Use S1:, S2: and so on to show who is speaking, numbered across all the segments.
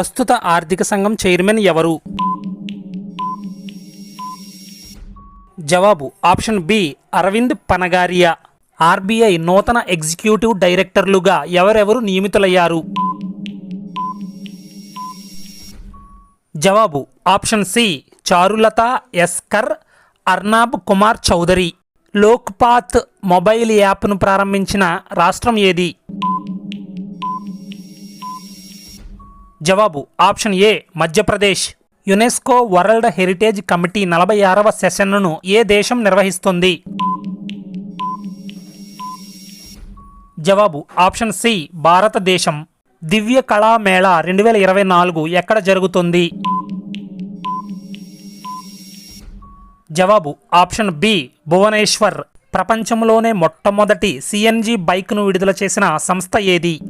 S1: ప్రస్తుత ఆర్థిక సంఘం చైర్మన్ ఎవరు? జవాబు option B Arvind Panagariya. RBI నూతన ఎగ్జిక్యూటివ్ డైరెక్టర్లుగా ఎవరెవరు నియమితులయ్యారు? జవాబు option C Charulata S Kar Arnab Kumar Chaudhary. Lokpath mobile యాప్ను ప్రారంభించిన రాష్ట్రం ఏది? జవాబు option A Madhya Pradesh. UNESCO world heritage committee నలభై ఆరవ సెషన్ను ఏ దేశం నిర్వహిస్తుంది? జవాబు ఆప్షన్ సి భారతదేశం. దివ్య కళామేళా రెండు వేల ఇరవై నాలుగు ఎక్కడ జరుగుతుంది? జవాబు ఆప్షన్ బి భువనేశ్వర్. ప్రపంచంలోనే మొట్టమొదటి సిఎన్జి బైక్ను విడుదల చేసిన సంస్థ ఏది?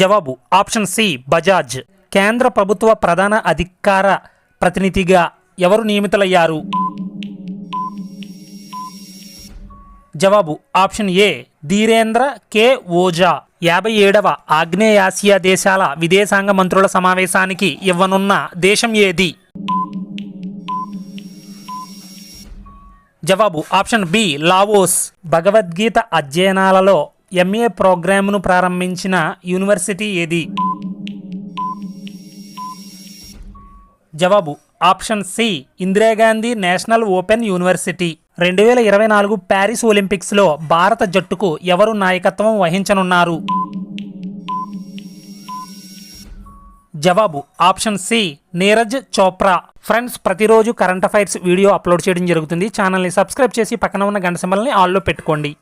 S1: జవాబు ఆప్షన్ సి బజాజ్. కేంద్ర ప్రభుత్వ ప్రధాన అధికార ప్రతినిధిగా ఎవరు నియమితులయ్యారు? జవాబు option A Dhirendra K Ojha. యాభై ఏడవ ఆగ్నేయాసియా దేశాల విదేశాంగ మంత్రుల సమావేశానికి ఇవ్వనున్న దేశం ఏది? జవాబు ఆప్షన్ బి లావోస్. భగవద్గీత అధ్యయనాలలో ఎంఏ ప్రోగ్రామ్ను ప్రారంభించిన యూనివర్సిటీ ఏది? జవాబు option C Indira Gandhi national open university. రెండు వేల ఇరవై నాలుగు ప్యారిస్ ఒలింపిక్స్లో భారత జట్టుకు ఎవరు నాయకత్వం వహించనున్నారు? జవాబు option C Neeraj Chopra. Friends ప్రతిరోజు కరెంట్ అఫైర్స్ వీడియో అప్లోడ్ చేయడం జరుగుతుంది. ఛానల్ని సబ్స్క్రైబ్ చేసి పక్కన ఉన్న గంట సింబల్ని ఆల్లో పెట్టుకోండి.